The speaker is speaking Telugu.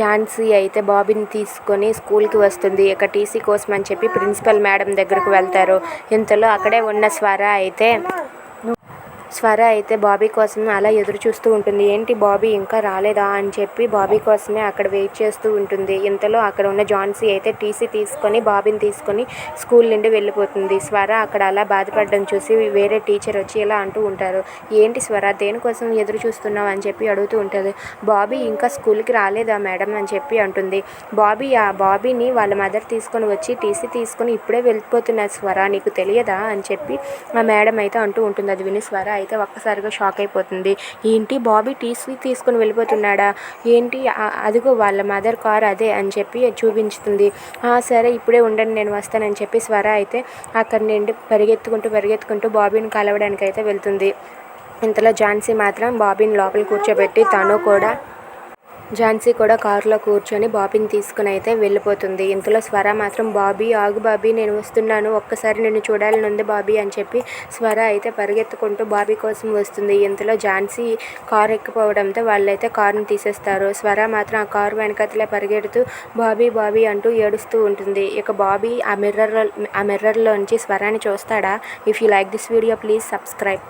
ఝాన్సీ అయితే బాబీని తీసుకొని స్కూల్కి వస్తుంది. ఇక టీసీ కోసం అని చెప్పి ప్రిన్సిపల్ మేడం దగ్గరకు వెళ్తారు. ఇంతలో అక్కడే ఉన్న స్వర అయితే స్వర అయితే బాబీ కోసం అలా ఎదురు చూస్తూ ఉంటుంది. ఏంటి బాబీ ఇంకా రాలేదా? అని చెప్పి బాబీ కోసమే అక్కడ వెయిట్ చేస్తూ ఉంటుంది. ఇంతలో అక్కడ ఉన్న జాన్సీ అయితే టీసీ తీసుకొని బాబీని తీసుకొని స్కూల్ నుండి వెళ్ళిపోతుంది. స్వర అక్కడ అలా బాధపడడం చూసి వేరే టీచర్ వచ్చి ఇలా అంటూ ఉంటారు. ఏంటి స్వర దేనికోసం ఎదురు చూస్తున్నావు? అని చెప్పి అడుగుతూ ఉంటుంది. బాబీ ఇంకా స్కూల్కి రాలేదా మేడం? అని చెప్పి అంటుంది. బాబీ ఆ బాబీని వాళ్ళ మదర్ తీసుకొని వచ్చి టీసీ తీసుకొని ఇప్పుడే వెళ్ళిపోతున్నారు స్వర నీకు తెలియదా? అని చెప్పి ఆ మేడం అయితే అంటూ ఉంటుంది. అది విని స్వర అయితే ఒక్కసారిగా షాక్ అయిపోతుంది. ఏంటి బాబీ టీసీ తీసుకుని వెళ్ళిపోతున్నాడా? ఏంటి అదిగో వాళ్ళ మదర్ కార్ అదే అని చెప్పి చూపించుతుంది. "ఆ, సరే ఇప్పుడే ఉండండి నేను వస్తానని చెప్పి స్వర అయితే అక్కడి నుండి పరిగెత్తుకుంటూ పరిగెత్తుకుంటూ బాబీని కలవడానికి అయితే వెళ్తుంది. ఇంతలో ఝాన్సీ మాత్రం బాబీని లోపల కూర్చోబెట్టి తను కూడా ఝాన్సీ కూడా కారులో కూర్చొని బాబీని తీసుకుని అయితే వెళ్ళిపోతుంది. ఇంతలో స్వర మాత్రం బాబీ ఆగు బాబీ నేను వస్తున్నాను. ఒక్కసారి నిన్ను చూడాలని ఉంది బాబీ అని చెప్పి స్వర అయితే పరిగెత్తుకుంటూ బాబీ కోసం వస్తుంది. ఇంతలో ఝాన్సీ కారు ఎక్కిపోవడంతో వాళ్ళైతే కారుని తీసేస్తారు. స్వర మాత్రం ఆ కారు వెనకతలే పరిగెడుతూ బాబీ బాబీ అంటూ ఏడుస్తూ ఉంటుంది. ఇక బాబీ ఆ మిర్రర్ ఆ మిర్రర్లోంచి స్వరాన్ని చూస్తాడా? If you like this video please subscribe